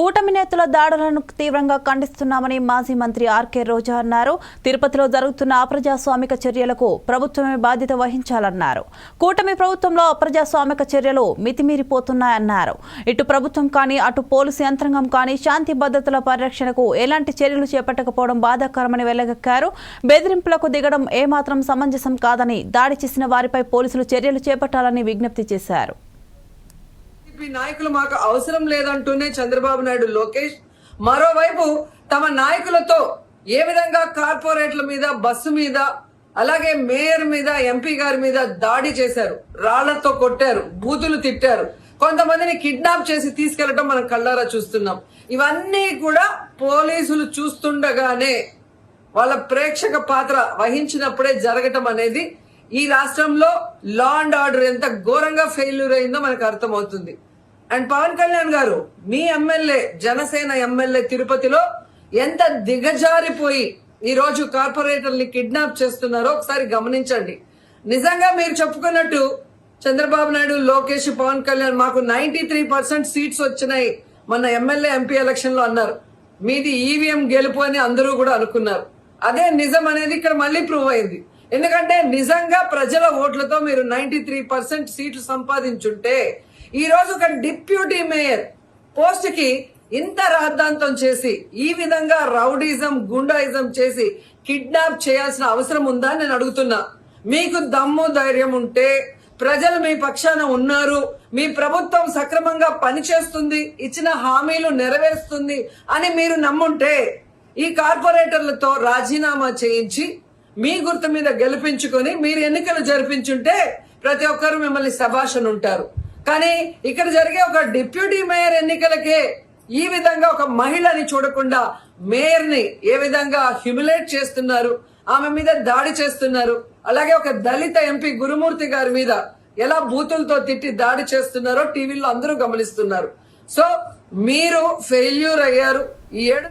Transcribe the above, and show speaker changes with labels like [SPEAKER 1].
[SPEAKER 1] కూటమి నేతల దాడులను తీవ్రంగా ఖండిస్తున్నామని మాజీ మంత్రి ఆర్కే రోజా అన్నారు. తిరుపతిలో జరుగుతున్న అప్రజాస్వామిక చర్యలకు ప్రభుత్వమే బాధ్యత వహించాలన్నారు. కూటమి ప్రభుత్వంలో అప్రజాస్వామిక చర్యలు మితిమీరిపోతున్నాయన్నారు. ఇటు ప్రభుత్వం కానీ అటు పోలీసు యంత్రాంగం కానీ శాంతి భద్రతల పరిరక్షణకు ఎలాంటి చర్యలు చేపట్టకపోవడం బాధాకరమని వెల్లగక్కారు బెదిరింపులకు దిగడం ఏమాత్రం సమంజసం కాదని దాడి చేసిన వారిపై పోలీసులు చర్యలు చేపట్టాలని విజ్ఞప్తి చేశారు.
[SPEAKER 2] టీడీపీ నాయకులు మాకు అవసరం లేదంటూనే చంద్రబాబు నాయుడు లోకేష్. మరోవైపు తమ నాయకులతో ఏ విధంగా కార్పొరేట్ల మీద బస్సు మీద అలాగే మేయర్ మీద ఎంపీ గారి మీద దాడి చేశారు? రాళ్ళతో కొట్టారు బూతులు తిట్టారు. కొంతమందిని కిడ్నాప్ చేసి తీసుకెళ్ళడం మనం కళ్ళారా చూస్తున్నాం. ఇవన్నీ కూడా పోలీసులు చూస్తుండగానే వాళ్ళ ప్రేక్షక పాత్ర వహించినప్పుడే జరగటం అనేది ఈ రాష్ట్రంలో లా అండ్ ఆర్డర్ ఎంత ఘోరంగా ఫెయిల్యూర్ అయిందో మనకు అర్థమవుతుంది. అండ్ పవన్ కళ్యాణ్ గారు మీ ఎమ్మెల్యే జనసేన ఎమ్మెల్యే తిరుపతిలో ఎంత దిగజారిపోయి ఈ రోజు కార్పొరేటర్ని కిడ్నాప్ చేస్తున్నారో ఒకసారి గమనించండి. నిజంగా మీరు చెప్పుకున్నట్టు చంద్రబాబు నాయుడు లోకేష్ పవన్ కళ్యాణ్ మాకు నైన్టీ త్రీ పర్సెంట్ సీట్స్ వచ్చినాయి మన ఎమ్మెల్యే ఎంపీ ఎలక్షన్లో అన్నారు. మీది ఈవీఎం గెలుపు అని అందరూ కూడా అనుకున్నారు. అదే నిజం అనేది ఇక్కడ మళ్ళీ ప్రూవ్ అయింది. ఎందుకంటే నిజంగా ప్రజల ఓట్లతో మీరు నైన్టీ త్రీ పర్సెంట్ సీట్లు సంపాదించుంటే ఈరోజు ఒక డిప్యూటీ మేయర్ పోస్ట్కి ఇంత రాద్ధాంతం చేసి ఈ విధంగా రౌడీజం గుండాయిజం చేసి కిడ్నాప్ చేయాల్సిన అవసరం ఉందా నేను అడుగుతున్నా. మీకు దమ్ము ధైర్యం ఉంటే ప్రజలు మీ పక్షాన ఉన్నారు మీ ప్రభుత్వం సక్రమంగా పనిచేస్తుంది ఇచ్చిన హామీలు నెరవేరుస్తుంది అని మీరు నమ్ముంటే ఈ కార్పొరేటర్లతో రాజీనామా చేయించి మీ గుర్తు మీద గెలిపించుకొని మీరు ఎన్నికలు జరిపించుంటే ప్రతి ఒక్కరు మిమ్మల్ని శభాషణ ఉంటారు. కానీ ఇక్కడ జరిగే ఒక డిప్యూటీ మేయర్ ఎన్నికలకే ఈ విధంగా ఒక మహిళని చూడకుండా మేయర్ని ఏ విధంగా హ్యూమిలేట్ చేస్తున్నారు ఆమె మీద దాడి చేస్తున్నారు అలాగే ఒక దళిత ఎంపీ గురుమూర్తి గారి మీద ఎలా బూతులతో తిట్టి దాడి చేస్తున్నారో టీవీలో అందరూ గమనిస్తున్నారు. సో మీరు ఫెయిల్యూర్ అయ్యారు. ఈ ఏడు